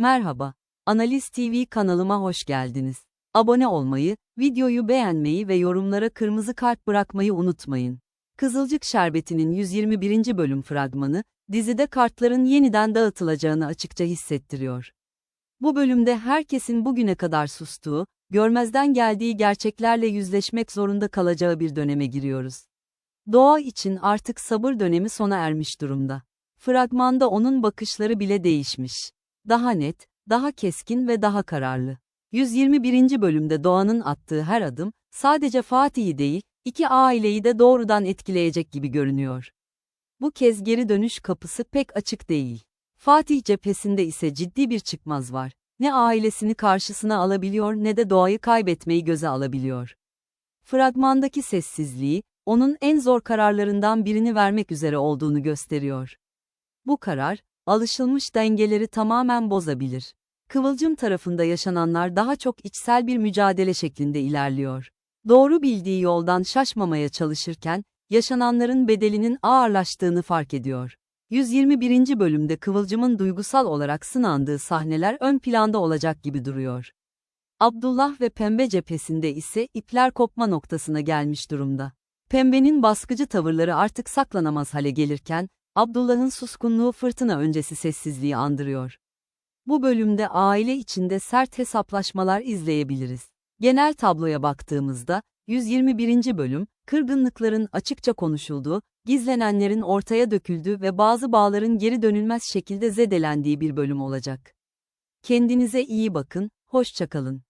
Merhaba, Analiz TV kanalıma hoş geldiniz. Abone olmayı, videoyu beğenmeyi ve yorumlara kırmızı kalp bırakmayı unutmayın. Kızılcık Şerbeti'nin 121. bölüm fragmanı, dizide kartların yeniden dağıtılacağını açıkça hissettiriyor. Bu bölümde herkesin bugüne kadar sustuğu, görmezden geldiği gerçeklerle yüzleşmek zorunda kalacağı bir döneme giriyoruz. Doğa için artık sabır dönemi sona ermiş durumda. Fragmanda onun bakışları bile değişmiş. Daha net, daha keskin ve daha kararlı. 121. bölümde Doğan'ın attığı her adım, sadece Fatih'i değil, iki aileyi de doğrudan etkileyecek gibi görünüyor. Bu kez geri dönüş kapısı pek açık değil. Fatih cephesinde ise ciddi bir çıkmaz var. Ne ailesini karşısına alabiliyor ne de doğayı kaybetmeyi göze alabiliyor. Fragmandaki sessizliği, onun en zor kararlarından birini vermek üzere olduğunu gösteriyor. Bu karar, alışılmış dengeleri tamamen bozabilir. Kıvılcım tarafında yaşananlar daha çok içsel bir mücadele şeklinde ilerliyor. Doğru bildiği yoldan şaşmamaya çalışırken, yaşananların bedelinin ağırlaştığını fark ediyor. 121. bölümde Kıvılcım'ın duygusal olarak sınandığı sahneler ön planda olacak gibi duruyor. Abdullah ve Pembe cephesinde ise ipler kopma noktasına gelmiş durumda. Pembe'nin baskıcı tavırları artık saklanamaz hale gelirken, Abdullah'ın suskunluğu fırtına öncesi sessizliği andırıyor. Bu bölümde aile içinde sert hesaplaşmalar izleyebiliriz. Genel tabloya baktığımızda, 121. bölüm, kırgınlıkların açıkça konuşulduğu, gizlenenlerin ortaya döküldüğü ve bazı bağların geri dönülmez şekilde zedelendiği bir bölüm olacak. Kendinize iyi bakın, hoşçakalın.